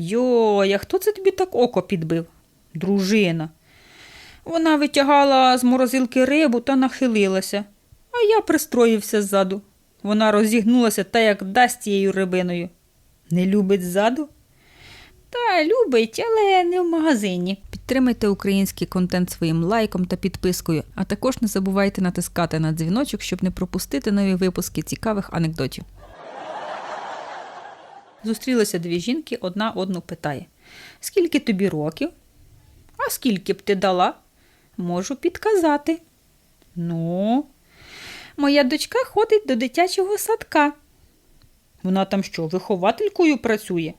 Йой, а хто це тобі так око підбив? Дружина. Вона витягала з морозилки рибу та нахилилася, а я пристроївся ззаду. Вона розігнулася та як дасть тією рибиною. Не любить ззаду? Та любить, але не в магазині. Підтримайте український контент своїм лайком та підпискою, а також не забувайте натискати на дзвіночок, щоб не пропустити нові випуски цікавих анекдотів. Зустрілися дві жінки, одна одну питає: Скільки тобі років? А скільки б ти дала? Можу підказати. Ну, моя дочка ходить до дитячого садка. Вона там що, вихователькою працює?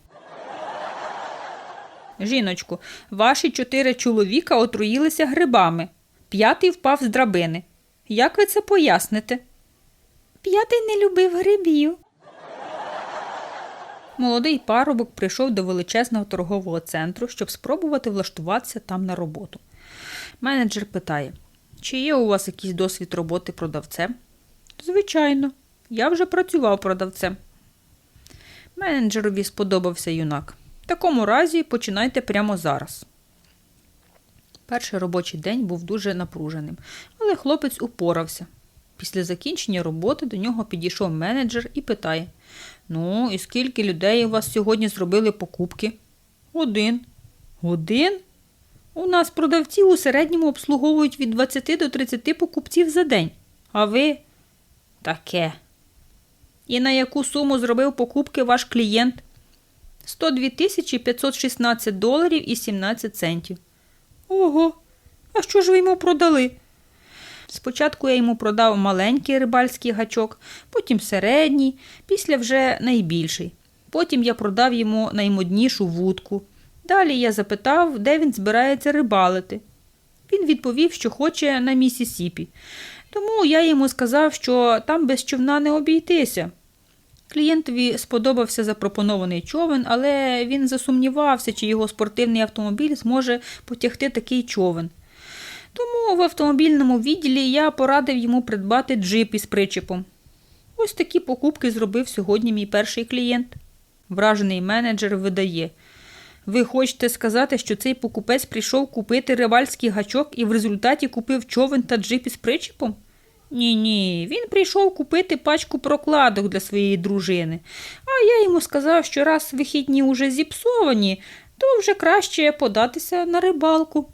Жіночку, ваші чотири чоловіка отруїлися грибами. П'ятий впав з драбини. Як ви це поясните? П'ятий не любив грибів. Молодий парубок прийшов до величезного торгового центру, щоб спробувати влаштуватися там на роботу. Менеджер питає: чи є у вас якийсь досвід роботи продавцем? Звичайно, я вже працював продавцем. Менеджерові сподобався юнак. В такому разі починайте прямо зараз. Перший робочий день був дуже напруженим, але хлопець упорався. Після закінчення роботи до нього підійшов менеджер і питає: Ну, і скільки людей у вас сьогодні зробили покупки? Один. Один? У нас продавці у середньому обслуговують від 20 до 30 покупців за день. А ви? Таке. І на яку суму зробив покупки ваш клієнт? 102 тисячі 516 доларів і 17 центів. Ого, а що ж ви йому продали? Спочатку я йому продав маленький рибальський гачок, потім середній, після вже найбільший. Потім я продав йому наймоднішу вудку. Далі я запитав, де він збирається рибалити. Він відповів, що хоче на Місісіпі. Тому я йому сказав, що там без човна не обійтися. Клієнтові сподобався запропонований човен, але він засумнівався, чи його спортивний автомобіль зможе потягти такий човен. В автомобільному відділі я порадив йому придбати джип із причепом. Ось такі покупки зробив сьогодні мій перший клієнт. Вражений менеджер видає. Ви хочете сказати, що цей покупець прийшов купити рибальський гачок і в результаті купив човен та джип із причепом? Ні, ні, він прийшов купити пачку прокладок для своєї дружини. А я йому сказав, що раз вихідні уже зіпсовані, то вже краще податися на рибалку.